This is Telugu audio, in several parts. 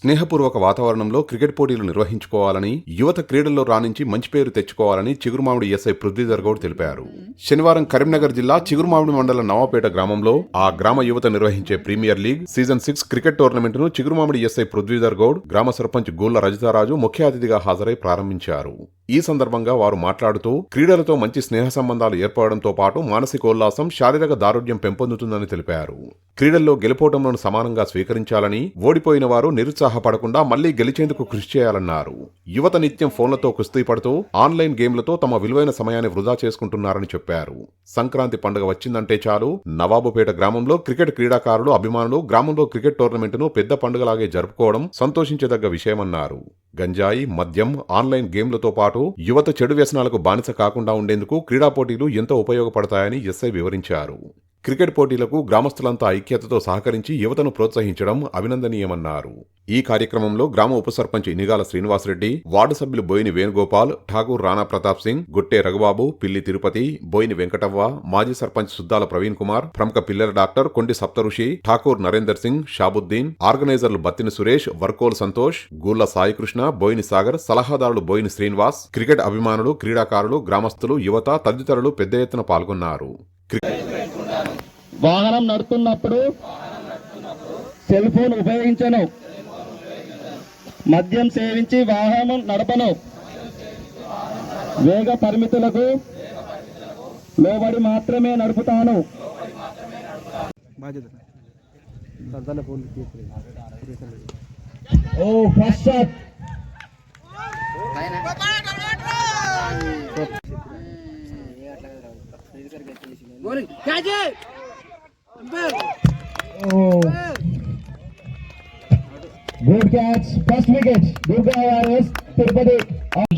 స్నేహపూర్వక వాతావరణంలో క్రికెట్ పోటీలు నిర్వహించుకోవాలని యువత క్రీడల్లో రాణించి మంచి పేరు తెచ్చుకోవాలని చిగురుమామిడి ఎస్ఐ పృథ్వీధర్ గౌడ్ తెలిపారు. శనివారం కరీంనగర్ జిల్లా చిగురుమామిడి మండలం నవాపేట గ్రామంలో ఆ గ్రామ యువత నిర్వహించే premier league season six cricket టోర్నమెంట్ను Chigurumamidi SI Prithvidhar Goud గ్రామ సర్పంచ్ గోళ్ళ రజితారాజు ముఖ్య అతిథిగా హాజరై ప్రారంభించారు. ఈ సందర్భంగా వారు మాట్లాడుతూ క్రీడలతో మంచి స్నేహ సంబంధాలు ఏర్పడడంతో పాటు మానసికోల్లాసం శారీరక దారుఢ్యం పెంపొందుతుందని తెలిపారు. క్రీడల్లో గెలుపోవటంలను సమానంగా స్వీకరించాలని ఓడిపోయిన వారు నిరుత్సాహపడకుండా మళ్ళీ గెలిచేందుకు కృషి చేయాలన్నారు. యువత నిత్యం ఫోన్లతో కుస్తీ పడుతూ ఆన్లైన్ గేమ్లతో తమ విలువైన సమయాన్ని వృధా చేసుకుంటున్నారని చెప్పారు. సంక్రాంతి పండుగ వచ్చిందంటే చాలు నవాబుపేట గ్రామంలో క్రికెట్ క్రీడాకారులు అభిమానులు గ్రామంలో క్రికెట్ టోర్నమెంటును పెద్ద పండుగలాగే జరుపుకోవడం సంతోషించదగ్గ విషయమన్నారు. గంజాయి మద్యం ఆన్లైన్ గేమ్లతో పాటు యువత చెడు వ్యసనాలకు బానిస కాకుండా ఉండేందుకు క్రీడా పోటీలు ఎంతో ఉపయోగపడతాయని ఎస్ఐ వివరించారు. క్రికెట్ పోటీలకు గ్రామస్తులంతా ఐక్యతతో సహకరించి యువతను ప్రోత్సహించడం అభినందనీయమన్నారు. ఈ కార్యక్రమంలో గ్రామ ఉప సర్పంచ్ ఇనిగాల శ్రీనివాసరెడ్డి వార్డు సభ్యులు బోయిని వేణుగోపాల్ ఠాగూర్ రాణా ప్రతాప్ సింగ్ గుట్టే రఘుబాబు పిల్లి తిరుపతి బోయిని వెంకటవ్వ మాజీ సర్పంచ్ సుద్దాల ప్రవీణ్ కుమార్ ప్రముఖ పిల్లల డాక్టర్ కొండి సప్తఋషి ఠాకూర్ నరేందర్ సింగ్ షాబుద్దీన్ ఆర్గనైజర్లు బత్తిని సురేష్ వర్కోల్ సంతోష్ గూళ్ళ సాయికృష్ణ బోయిని సాగర్ సలహాదారులు బోయిని శ్రీనివాస్ క్రికెట్ అభిమానులు క్రీడాకారులు గ్రామస్తులు యువత తదితరులు పెద్ద ఎత్తున పాల్గొన్నారు. వాహనం నడుతున్నప్పుడు సెల్ ఫోన్ ఉపయోగించను. మద్యం సేవించి వాహనం నడపను. వేగ పరిమితులకు లోబడి మాత్రమే నడుపుతాను. ఓ first shot good catch first wicket Tirupati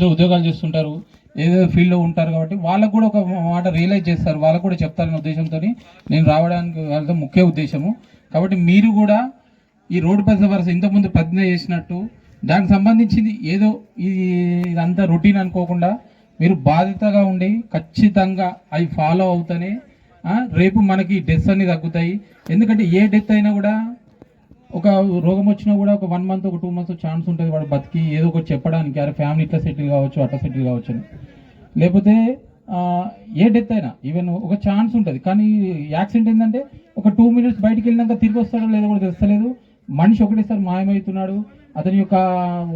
ఉద్యోగాలు చేస్తుంటారు ఏదో ఫీల్డ్లో ఉంటారు కాబట్టి వాళ్ళకు కూడా ఒక మాట రియలైజ్ చేస్తారు వాళ్ళకు కూడా చెప్తారనే ఉద్దేశంతో నేను రావడానికి వాళ్ళతో ముఖ్య ఉద్దేశము. కాబట్టి మీరు కూడా ఈ రోడ్డు పెద్ద వరుస ఇంతకుముందు ప్రతిజ్ఞ చేసినట్టు దానికి సంబంధించింది ఏదో ఇది ఇదంతా రొటీన్ అనుకోకుండా మీరు బాధ్యతగా ఉండి ఖచ్చితంగా అవి ఫాలో అవుతూనే రేపు మనకి డెత్స్ అన్ని తగ్గుతాయి. ఎందుకంటే ఏ డెత్ అయినా కూడా ఒక రోగం వచ్చినా కూడా ఒక వన్ మంత్ ఒక టూ మంత్స్ ఛాన్స్ ఉంటుంది వాడు బతికి ఏదో ఒకటి చెప్పడానికి. అరే ఫ్యామిలీ ఇట్లా సెటిల్ కావచ్చు అట్లా సెటిల్ కావచ్చు అని. లేకపోతే ఏ డెత్ అయినా ఈవెన్ ఒక ఛాన్స్ ఉంటుంది. కానీ యాక్సిడెంట్ ఏంటంటే ఒక టూ మినిట్స్ బయటికి వెళ్ళినాక తిరిగి వస్తాడో లేదో కూడా తెలుస్తలేదు. మనిషి ఒకటేసారి మాయమవుతున్నాడు అతని యొక్క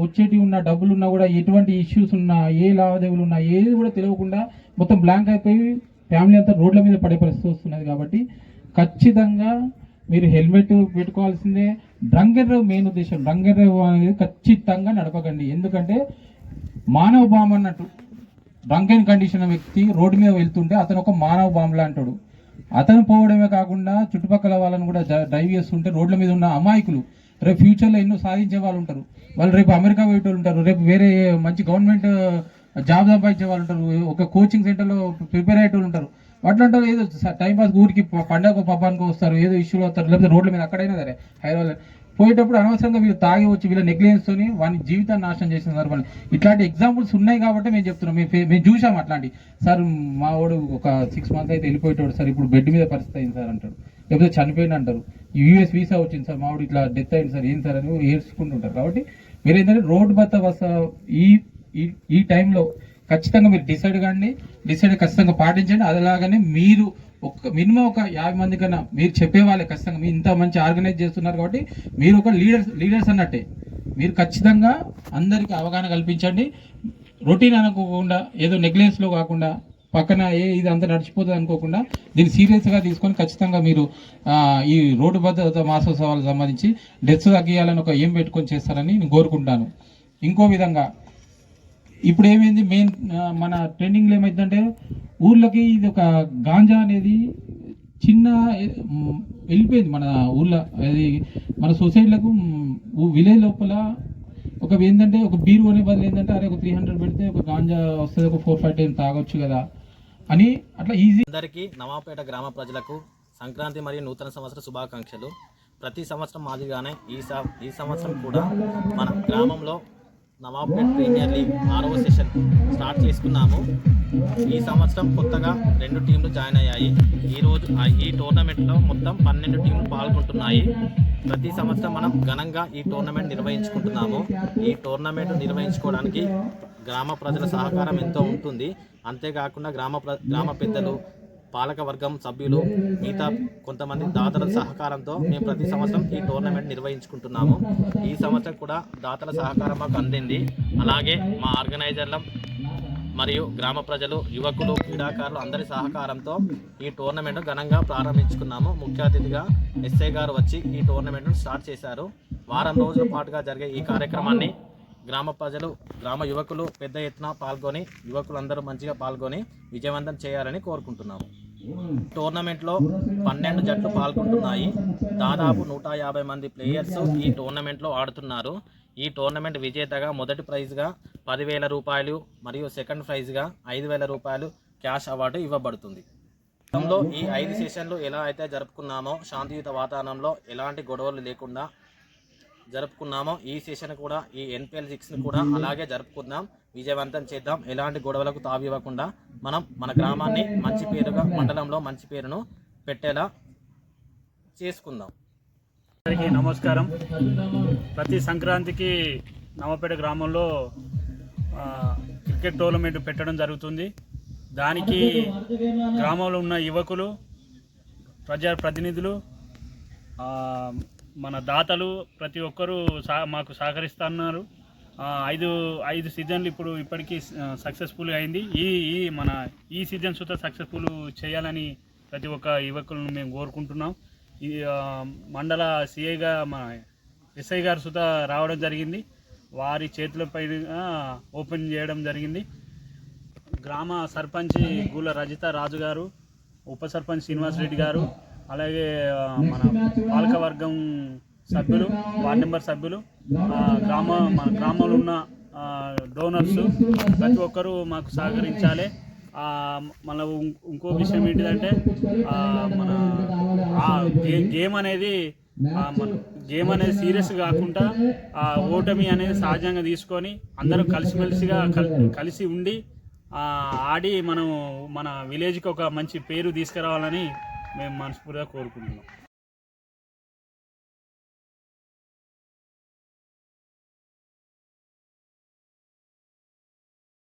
వచ్చేటి ఉన్న డబ్బులు ఉన్నా కూడా ఎటువంటి ఇష్యూస్ ఉన్నా ఏ లావాదేవీలు ఉన్నా ఏది కూడా తెలియకుండా మొత్తం బ్లాంక్ అయిపోయి ఫ్యామిలీ అంతా రోడ్ల మీద పడే పరిస్థితి వస్తున్నది కాబట్టి ఖచ్చితంగా మీరు హెల్మెట్ పెట్టుకోవాల్సిందే. డ్రంక్ అండ్ మెయిన్ ఉద్దేశం. డ్రంక్ అనేది ఖచ్చితంగా నడపకండి. ఎందుకంటే మానవ బాంబు అన్నట్టు డ్రంకెన్ కండిషన్ వ్యక్తి రోడ్డు మీద వెళ్తుంటే అతను ఒక మానవ బాంబు లాంటాడు అతను పోవడమే కాకుండా చుట్టుపక్కల వాళ్ళని కూడా డ్రైవ్ చేస్తుంటే రోడ్ల మీద ఉన్న అమాయకులు రేపు ఫ్యూచర్లో ఎన్నో సాధించే వాళ్ళు ఉంటారు. వాళ్ళు రేపు అమెరికా పోయేటోళ్ళు ఉంటారు. రేపు వేరే మంచి గవర్నమెంట్ జాబ్ సంపాదించే వాళ్ళు ఉంటారు. ఒక కోచింగ్ సెంటర్లో ప్రిపేర్ అయ్యేటోళ్ళు ఉంటారు. అట్లాంటి ఏదో టైం పాస్ ఊరికి పండగ పబ్బానికి వస్తారు. ఏదో ఇష్యూలో వస్తారు. లేకపోతే రోడ్ల మీద అక్కడైనా సరే హైదరాబాద్ పోయేటప్పుడు అనవసరంగా వీళ్ళు తాగి వచ్చి వీళ్ళ నెగ్లిజెన్స్తోని వాని జీవితాన్ని నాశనం చేసిన సందర్భాలు. ఇట్లాంటి ఎగ్జాంపుల్స్ ఉన్నాయి కాబట్టి మేము చెప్తున్నాం. మేము మేము చూసాం అట్లాంటి. సార్ మా వాడు ఒక సిక్స్ మంత్స్ అయితే వెళ్ళిపోయేటోడు సార్. ఇప్పుడు బెడ్ మీద పరిస్థితి అయింది సార్ అంటాడు. లేకపోతే చనిపోయింది అంటారు. యూఎస్ వీసా వచ్చింది సార్. మా వాడు ఇట్లా డెత్ అయింది సార్. ఏం సార్ అని ఏడ్చుకుంటుంటారు కాబట్టి మీరు ఏంటంటే రోడ్ బత్త బస ఈ ఈ- ఈ టైంలో ఖచ్చితంగా మీరు డిసైడ్ కానీ డిసైడ్ ఖచ్చితంగా పాటించండి. అదిలాగానే మీరు ఒక మినిమం ఒక యాభై మంది కన్నా మీరు చెప్పే వాళ్ళే ఖచ్చితంగా. మీరు ఇంత మంచి ఆర్గనైజ్ చేస్తున్నారు కాబట్టి మీరు ఒక లీడర్స్ లీడర్స్ అన్నట్టే. మీరు ఖచ్చితంగా అందరికీ అవగాహన కల్పించండి. రొటీన్ అనుకోకుండా ఏదో నెగ్లెన్స్లో కాకుండా పక్కన ఏ ఇది అంతా నడిచిపోతుంది అనుకోకుండా దీన్ని సీరియస్గా తీసుకొని ఖచ్చితంగా మీరు ఈ రోడ్డు భద్రత మాసోత్సవాలకు సంబంధించి డెత్స్ తగ్గియాలని ఒక ఏం పెట్టుకొని చేస్తారని నేను కోరుకుంటాను. ఇంకో విధంగా ఇప్పుడు ఏమైంది? మెయిన్ మన ట్రెండింగ్లో ఏమైందంటే ఊర్లకి ఇది ఒక గాంజా అనేది చిన్న వెళ్ళిపోయింది మన ఊళ్ళో అది మన సొసైటీలకు విలేజ్ లోపల ఒక ఏంటంటే ఒక బీర్ కొనే బదులు ఏంటంటే అరే ఒక త్రీ హండ్రెడ్ పెడితే ఒక గాంజా వస్తుంది ఒక ఫోర్ ఫైవ్ టైం తాగొచ్చు కదా అని అట్లా ఈజీ అందరికీ నవాపేట గ్రామ ప్రజలకు సంక్రాంతి మరియు నూతన సంవత్సర శుభాకాంక్షలు. ప్రతి సంవత్సరం మాదిరిగానే ఈ ఈ సంవత్సరం కూడా మన గ్రామంలో నవాబ్పేట్ ప్రీమియర్ లీగ్ ఆరవ సెషన్ స్టార్ట్ చేసుకున్నాము. ఈ సంవత్సరం కొత్తగా రెండు టీంలు జాయిన్ అయ్యాయి. ఈ రోజు ఈ టోర్నమెంట్లో మొత్తం పన్నెండు టీంలు పాల్గొంటున్నాయి. ప్రతి సంవత్సరం మనం ఘనంగా ఈ టోర్నమెంట్ నిర్వహించుకుంటున్నాము. ఈ టోర్నమెంట్ నిర్వహించుకోవడానికి గ్రామ ప్రజల సహకారం ఎంతో ఉంటుంది. అంతేకాకుండా గ్రామ ప్ర- గ్రామ పెద్దలు పాలకవర్గం సభ్యులు మిగతా కొంతమంది దాతల సహకారంతో మేము ప్రతి సంవత్సరం ఈ టోర్నమెంట్ నిర్వహించుకుంటున్నాము. ఈ సంవత్సరం కూడా దాతల సహకారం మాకు అందింది. అలాగే మా ఆర్గనైజర్ల మరియు గ్రామ ప్రజలు యువకులు క్రీడాకారులు అందరి సహకారంతో ఈ టోర్నమెంట్ ఘనంగా ప్రారంభించుకున్నాము. ముఖ్య అతిథిగా ఎస్ఐ గారు వచ్చి ఈ టోర్నమెంట్ను స్టార్ట్ చేశారు. వారం రోజుల పాటుగా జరిగే ఈ కార్యక్రమాన్ని గ్రామ ప్రజలు గ్రామ యువకులు పెద్ద ఎత్తున పాల్గొని యువకులందరూ మంచిగా పాల్గొని విజయవంతం చేయాలని కోరుకుంటున్నాము. టోర్నమెంట్లో పన్నెండు జట్లు పాల్గొంటున్నాయి. దాదాపు నూట యాభై మంది ప్లేయర్స్ ఈ టోర్నమెంట్లో ఆడుతున్నారు. ఈ టోర్నమెంట్ విజేతగా మొదటి ప్రైజ్గా పదివేల రూపాయలు మరియు సెకండ్ ప్రైజ్గా ఐదు వేల రూపాయలు క్యాష్ అవార్డు ఇవ్వబడుతుంది. గతంలో ఈ ఐదు సెషన్లు ఎలా అయితే జరుపుకున్నామో శాంతియుత వాతావరణంలో ఎలాంటి గొడవలు లేకుండా జరుపుకున్నామో ఈ సెషన్ కూడా ఈ ఎన్పిఎల్ సిక్స్ని కూడా అలాగే జరుపుకుందాం. విజయవంతం చేద్దాం. ఎలాంటి గొడవలకు తావివ్వకుండా మనం మన గ్రామాన్ని మంచి పేరుగా మండలంలో మంచి పేరును పెట్టేలా చేసుకుందాం. అందరికీ నమస్కారం. ప్రతి సంక్రాంతికి నవపేట గ్రామంలో క్రికెట్ టోర్నమెంట్ పెట్టడం జరుగుతుంది. దానికి గ్రామంలో ఉన్న యువకులు ప్రజా ప్రతినిధులు మన దాతలు ప్రతి ఒక్కరూ సా మాకు సహకరిస్తున్నారు. ఐదు ఐదు సీజన్లు ఇప్పుడు ఇప్పటికీ సక్సెస్ఫుల్ అయింది. ఈ ఈ మన ఈ సీజన్ సుతా సక్సెస్ఫుల్ చేయాలని ప్రతి ఒక్క యువకులను మేము కోరుకుంటున్నాం. ఈ మండల సిఐగా మన ఎస్ఐ గారు సుత రావడం జరిగింది. వారి చేతులపై ఓపెన్ చేయడం జరిగింది. గ్రామ సర్పంచ్ గుల రజిత రాజు గారు ఉప సర్పంచ్ శ్రీనివాస్ రెడ్డి గారు అలాగే మన పాలకవర్గం సభ్యులు వార్డు నెంబర్ సభ్యులు గ్రామ మన గ్రామంలో ఉన్న డోనర్స్ ప్రతి ఒక్కరూ మాకు సహకరించాలి. మన ఇం- ఇంకో విషయం ఏంటిదంటే మన ఆ గేమ్ అనేది మన గేమ్ అనేది సీరియస్ కాకుండా ఆ ఓటమి అనేది సహజంగా తీసుకొని అందరూ కలిసిమెలిసిగా కలిసి ఉండి ఆడి మనం మన విలేజ్కి ఒక మంచి పేరు తీసుకురావాలని మేము మనస్ఫూర్తిగా కోరుకుంటున్నాం.